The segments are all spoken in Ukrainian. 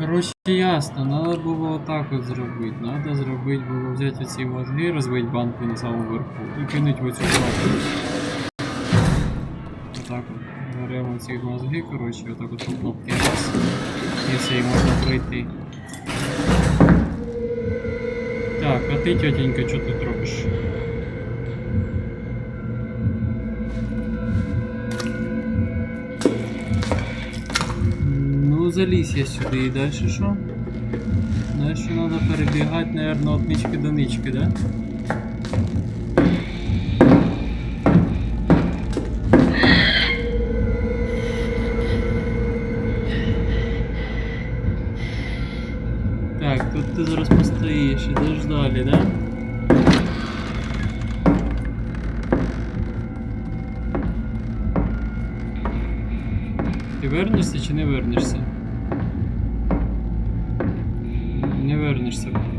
Коротше, ясно, надо було отак от зробити. Надо зробити було взяти оці мозги, розбити банку на самому верху і кинуть в оцю банку. Отак от. Беремо ці мозги, коротше, отак от по кнопці раз. І все, і можна пройти. Так, а ти, тетенька, що тут робиш? Заліз я сюди і далі що? Далі треба перебігати, наверное, від нички до нички, да? Так, тут ти зараз постоїш, ідеш далі, да? Ти вернешся чи не вернешся? Не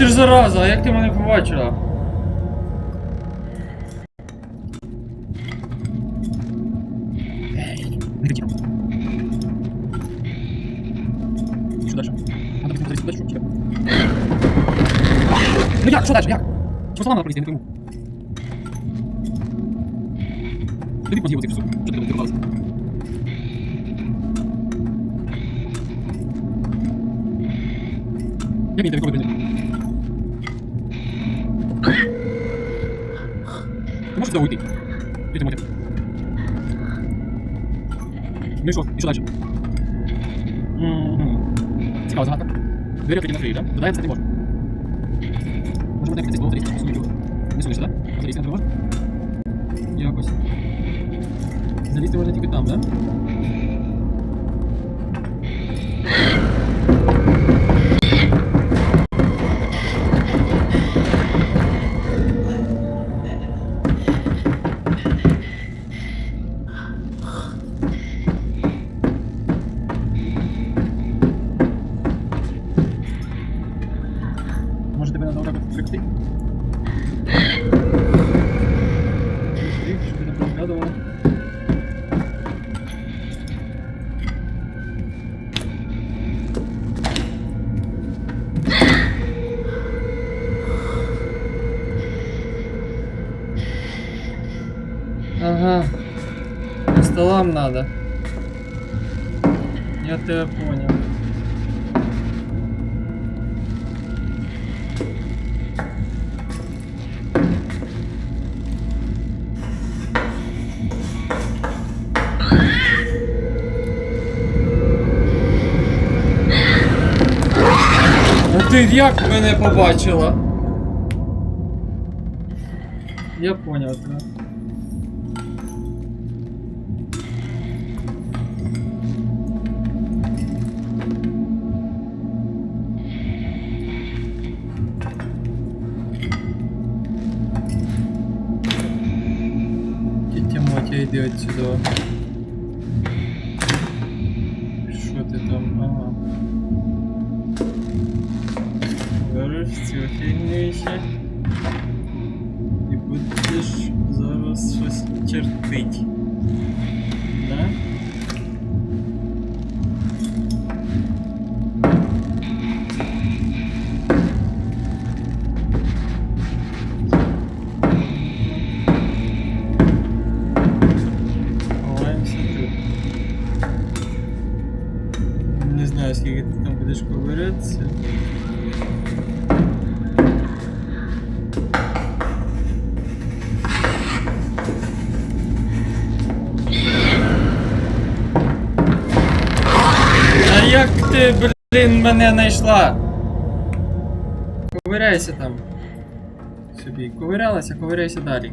ти ж зараза, як ти мене побачила? Ну як, що дальше, як? Чому надо пролізти, не пойму. Тобі поз'їв цих Цікава загадка. Двері відкриті на так? Додаємо це не можна. Може буде якийсь залізти, посунути його. Не сунешся, так? Залізти не можна? Якось. Залізти можна тільки там, да? Ага. По столам надо. Я тебя понял. А ти як мене побачила? Я понял. Тетя йди отсюда. Що ти там? Ага. Береш цю будешь. І будеш зараз чертить. Як ти, блін, мене знайшла? Ковиряйся там. Собі. Ковирялася, ковиряйся далі.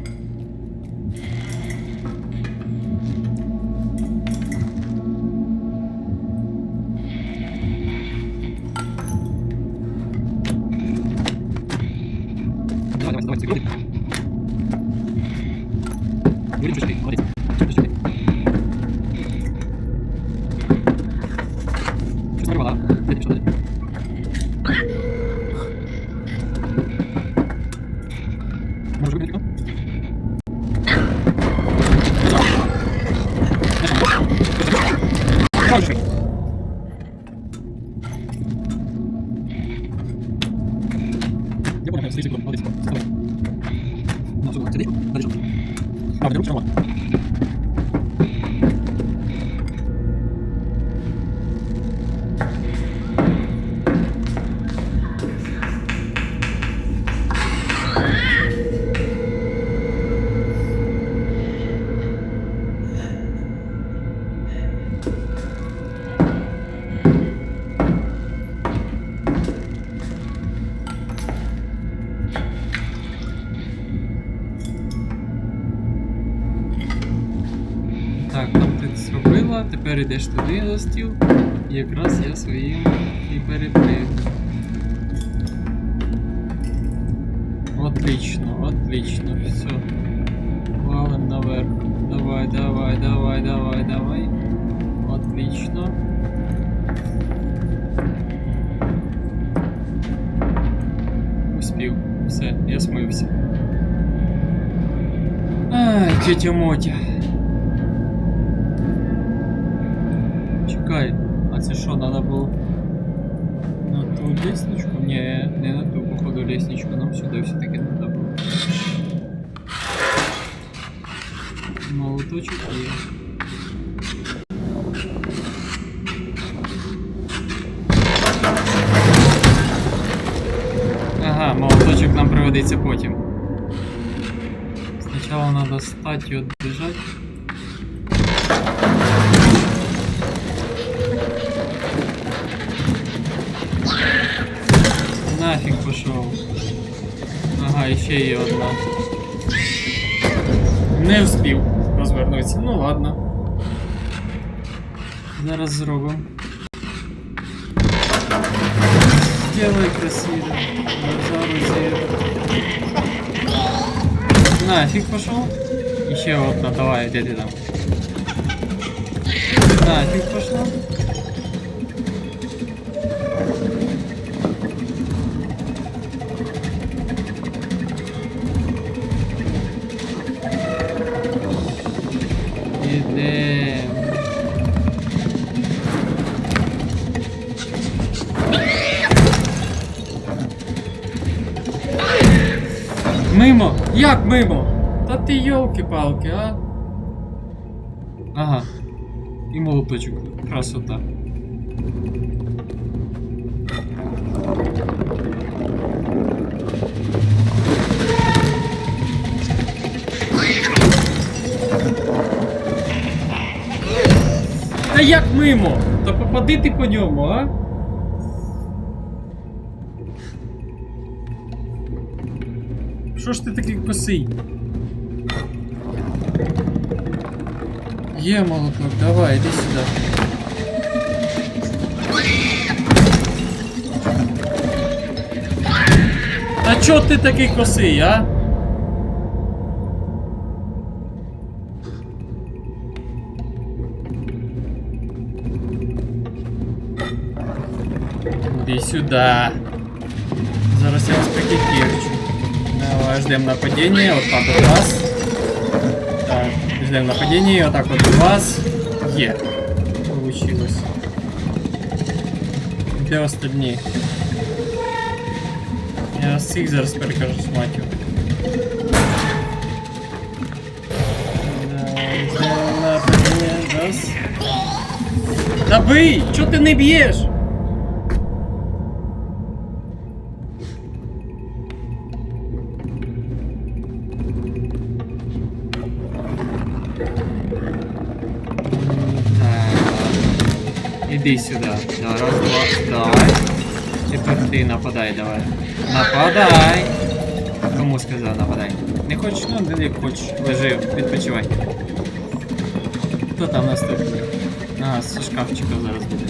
Я понял, стоишь, молодец. Вставай. Ну, сюда, тепер йдеш туди за. І якраз я своїм і перекрив. Отлично, отлично, все. Валим наверх. Давай, давай, давай, давай, давай. Отлично. Успів. Все, я смився. Ай, тетя Мотя. Чекай, а це що, надо було на ту лестничку? Ні, не на ту, походу, лестничку, нам сюди все-таки надо було. Молоточок є. Ага, молоточок нам пригодиться потім. Спочатку надо стать і відбіжать. Ще є одна. Не вспів розвернутися. Ну ладно. Зараз зробимо. Делай красиво. Глаза Нафиг пошел. Еще одна, давай, где ты там? Нафиг пошла. Мимо! Як мимо? Та ти йолки-палки, а? Ага. І молоточок. Красота. Та як мимо? Та попади ти по ньому, а? Що ж ти такий косий? Є молоток, давай, іди сюди. Та чо ти такий косий, а? Іди сюди. Зараз я вас прикипірчу. Давай, ждем нападения. Вот так вот раз. Так, ждем нападения. Вот так вот вас. Е. Получилось. Де остальні? Я вас всіх зараз перекажу з матів. Давай, ждем нападения. Раз. Да бий! Чо ти не б'єш? Іди сюди. Давай, раз, два, давай. Тепер ти нападай, давай. Нападай! Кому сказав нападай? Не хочеш, ну де як хочеш. Лежи, відпочивай. Хто там наступний? А, з шкафчика зараз буде.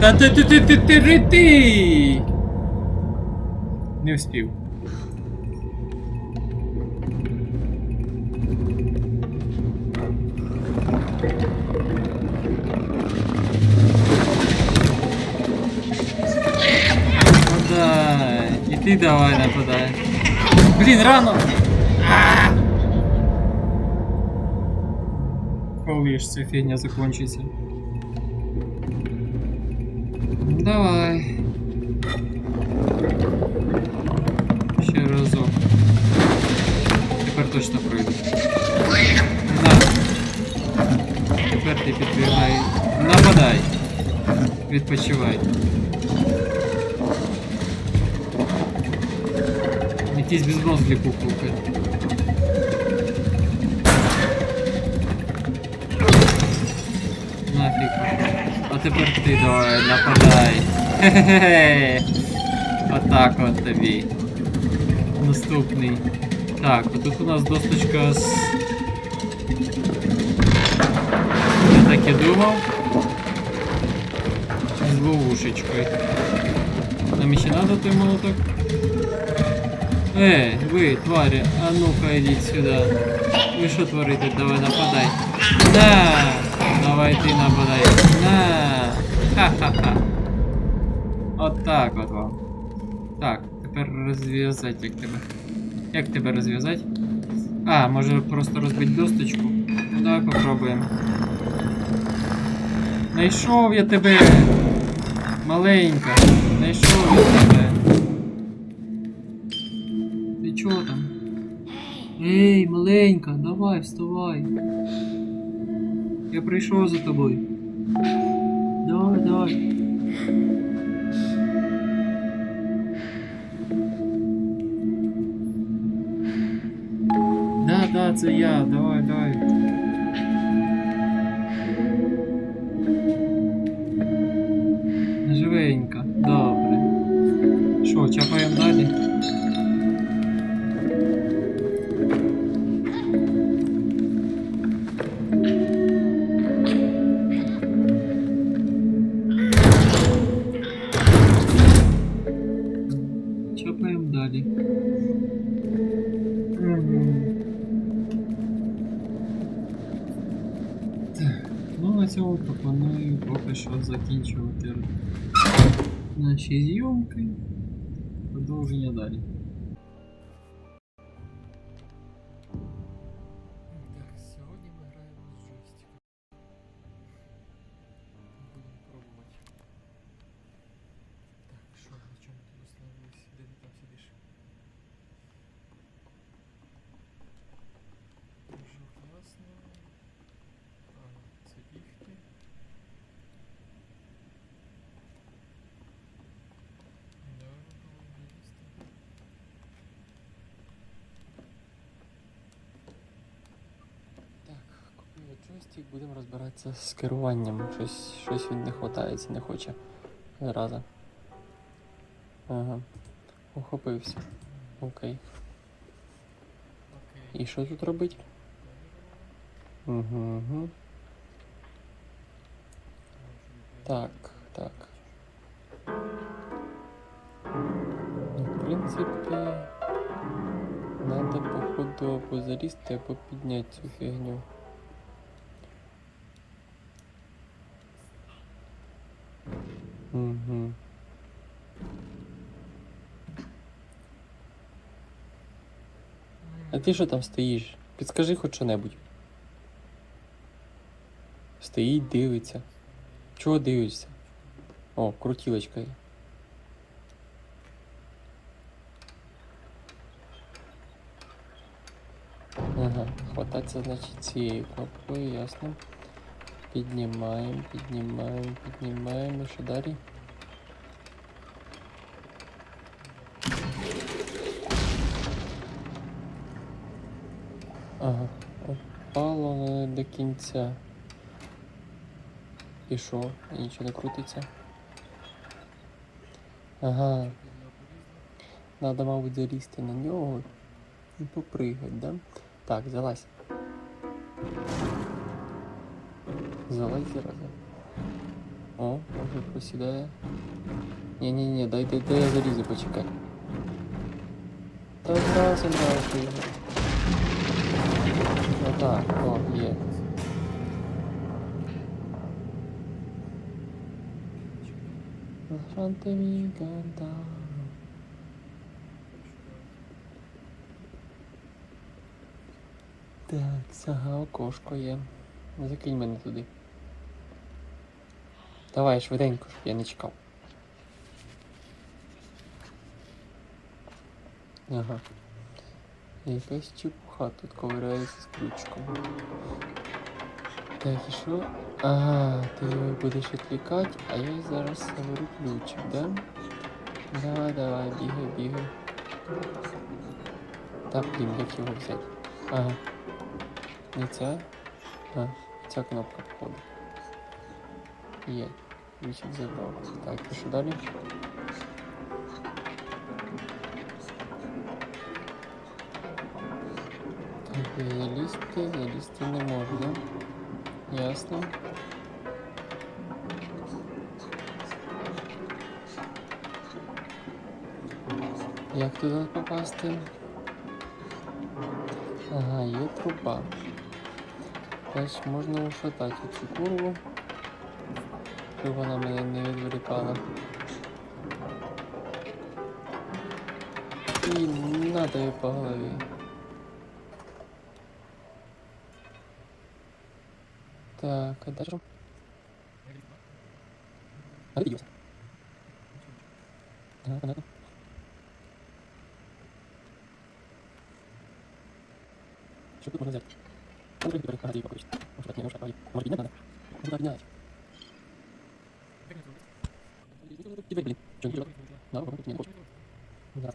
Та ти ти ти ти ти ти Не встиг. Нападай. І ти давай нападай. Блін, рано! А! Коли ж ця фігня закончиться? Ну, Давай. Ще разок. Тепер точно пройду. На. Тепер ти підбігай. Нападай. Відпочивай. Якісь безмозглі куколки. Нафіг. А тепер ти давай, нападай. Хе-хе-хе. Отак от тобі. Наступний. Так, тут у нас досточка з. Я так і думав. З ловушечкою. Нам ще надо той молоток? Эй, вы, твари, а ну-ка идите сюда. Вы что творите? Давай нападай. На! Давай ты нападай. На! Ха-ха-ха. От так от вам. Так, тепер розв'язати як тебе. Як тебе розв'язати? А, може просто розбити досточку? Ну давай попробуємо. Найшов я тебе! Маленька! Найшов я тебе! Ей, маленька, давай, вставай. Я прийшов за тобою. Давай, давай. Да, да, це я, давай, давай. bunları. Купили будемо розбиратися з керуванням. Щось, щось він не хватається, не хоче. Зараза. Ага. Ухопився. Окей. І що тут робить? Угу, угу. Так, так. Ну, в принципі, надо походу або залізти, або підняти цю фігню. Угу. А ти що там стоїш? Підскажи хоч що-небудь. Стоїть, дивиться. Чого дивишся? О, крутілочка є. Ага, хвататься, значить, цією кнопкою, ясно. Піднімаємо, піднімаємо, піднімаємо. Що далі? Ага, упало не до кінця. І що? І нічого не крутиться. Ага. Надо, мабуть, залізти на нього і попригати, да? Так, залазь. Залазь зараз. О, вже просідає. Ні-ні-ні, дай, дай, дай я залізу, почекай. Та зразу зразу його. Отак, о, є. Фронте мій. Так, ага, окошко є. Закинь мене туди. Давай швиденько, я не чекав. Ага. Якась чепуха тут ковиряється з ключком. Так, і що? Ага, ти будеш відвлікати, а я зараз заберу ключик, да? Давай, давай, бігай, бігай. Та блін, як його взяти? Ага. Не ця? А, ця кнопка походу. Є. Ключик забрав. Так, і далі? Так, залізти, залізти не можна. Ясно. Як туди попасти? Ага, є труба. Значить, можна ушатати цю курву, щоб вона мене не відволікала. І надо її по голові. Так, а дальше? А ты идиот. Ага, понятно. Что тут можно взять? Там другие говорят, ага, ты покрутишь. Может, так не может, может поднять надо? Может, поднять. Теперь, блин, что, не тяжело? Да, попробуй, не хочешь. Да.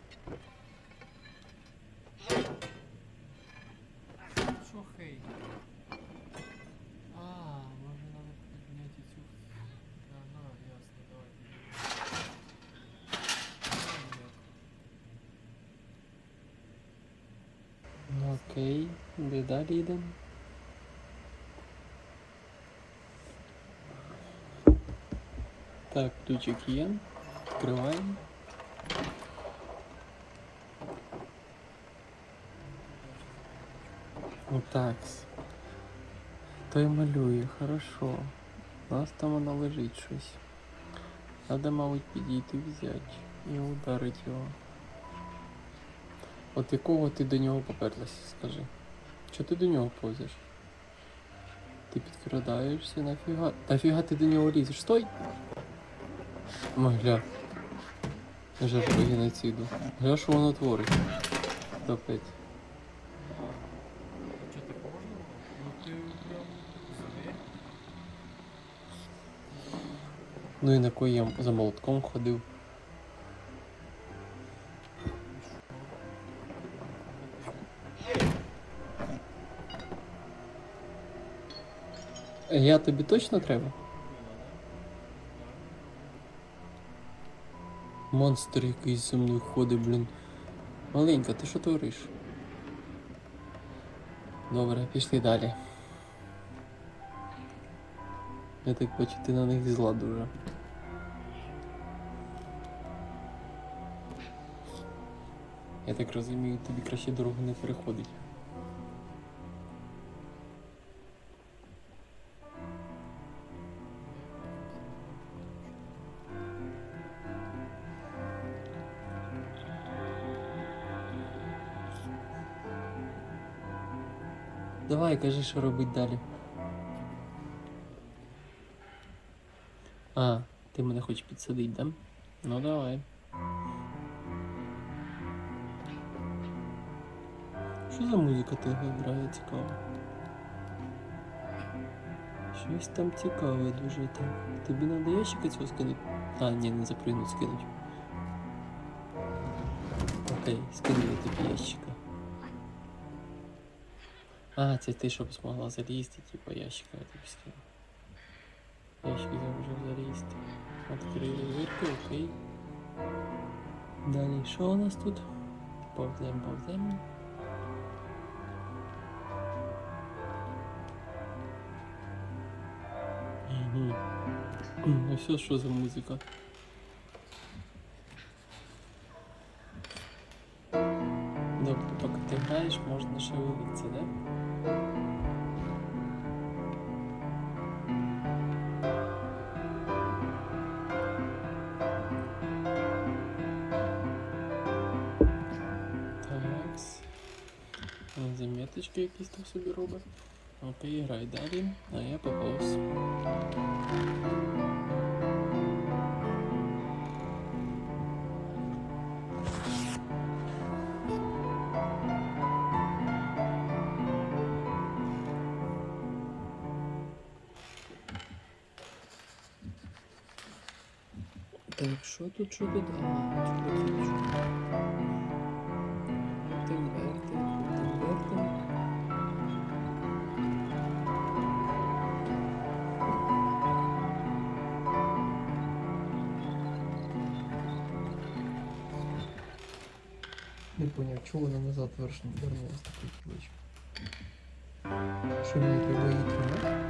Що хей? А, може надо підняти цю. Ага, ясно, давай. Ну, окей, де далі йдемо? Так, ключик є. Відкриваємо. Отак. Той малює, хорошо. У нас там воно лежить щось. Надо, мабуть, підійти взяти і ударити його. От якого ти до нього поперлася, скажи? Чого ти до нього повзеш? Ти підкрадаєшся, нафіга. Нафіга ти до нього лізеш? Стой! Ой, гля. Жертва геноциду. Гля, що воно творить. Капець. Ну. Ну і на кой я за молотком ходив. Я тобі точно треба? Монстр якийсь зі мною ходить, блін. Маленька, ти що твориш? Добре, пішли далі. Я так бачу, ти на них зла дуже. Я так розумію, тобі краще дорогу не переходить. Кажи, що робить далі. А, ти мене хочеш підсадити, да? Ну давай. Що за музика тебе грає цікаво? Щось там цікаве дуже так. Тобі надо ящика цього скинути? А, ні, не запрыгнуть, скинуть. Окей, скинули тобі ящика. А, це ти, щоб змогла залізти, типа ящика я тобі скину. Ящик зможу залізти. Відкрили дверку, окей. Далі, що у нас тут? Повзем, повзем. Ну все, що за музика? граєш, можна шевелитися, да? Такс. Вон Заметочки якісь там собі робить. Окей, грай далі, а я поповз. Тут, що тут? А, чудо, вертим, вертим, вертим. Не поняв, чого вона назад верш- вернулась такою кілочкою. Що мені треба її тримати?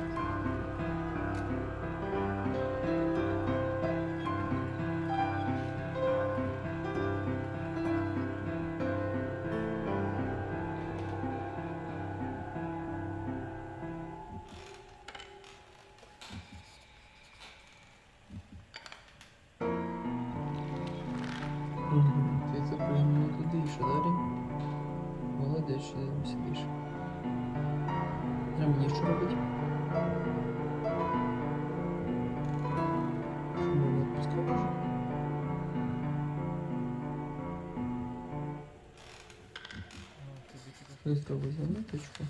Робить заметочку.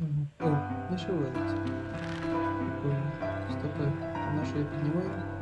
Угу. О, не шевелиться. Прикольно. Стопе, на що я піднімаю?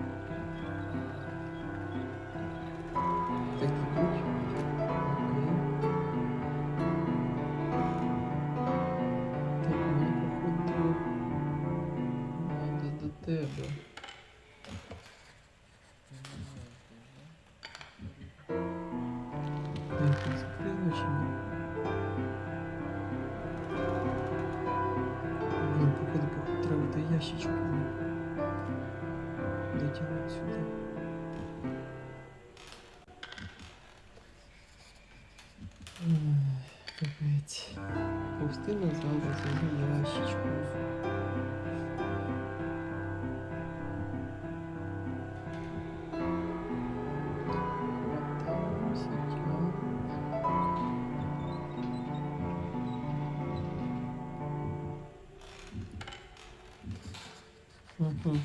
Угу.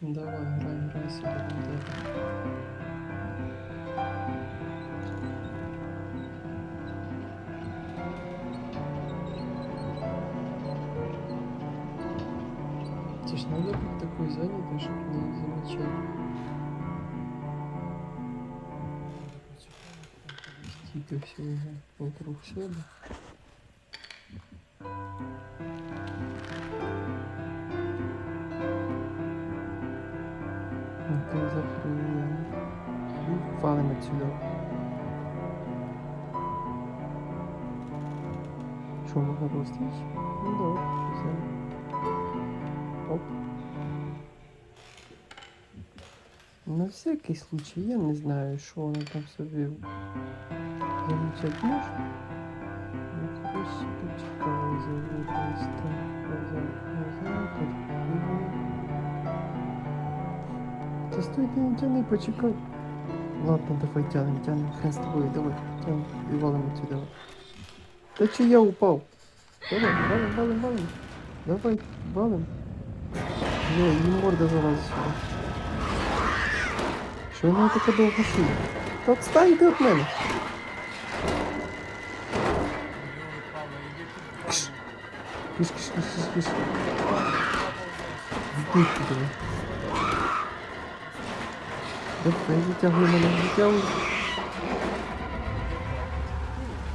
Давай, грай, грай в тебе. Це ж надо такой занятой, чтобы не замечать. Стільки всього вокруг себе. Ти запрыгнем. І валим отсюда. Що, можна розстись? Ну, давай, взяли. Оп. На всякий случай, я не знаю, що вона там собі замічати може. Стой, ти не тяни, почекай. Ладно, давай тянем, тянем, хрен з тобою, давай, тянем, і валимо сюди. Та чи я упав? Давай, валим, валим, валим. Давай, валим. Бля, її морда залазить сюди. Що вона така довго шиє? Та відстаньте від мене. Кш. Киш, киш, киш, киш, киш. Відпустки тебе. Давай, витягуй мене, витягуй.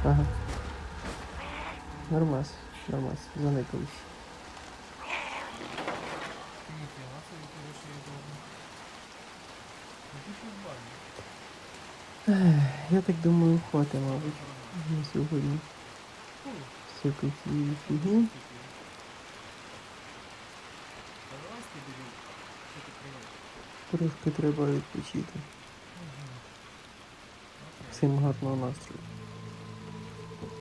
Ага. Нормас, нормас, заникались. Я так думаю, хватить, мабуть, на сьогодні. Всякої цієї фігні. Трошки треба відпочити. Всім гарного настрою.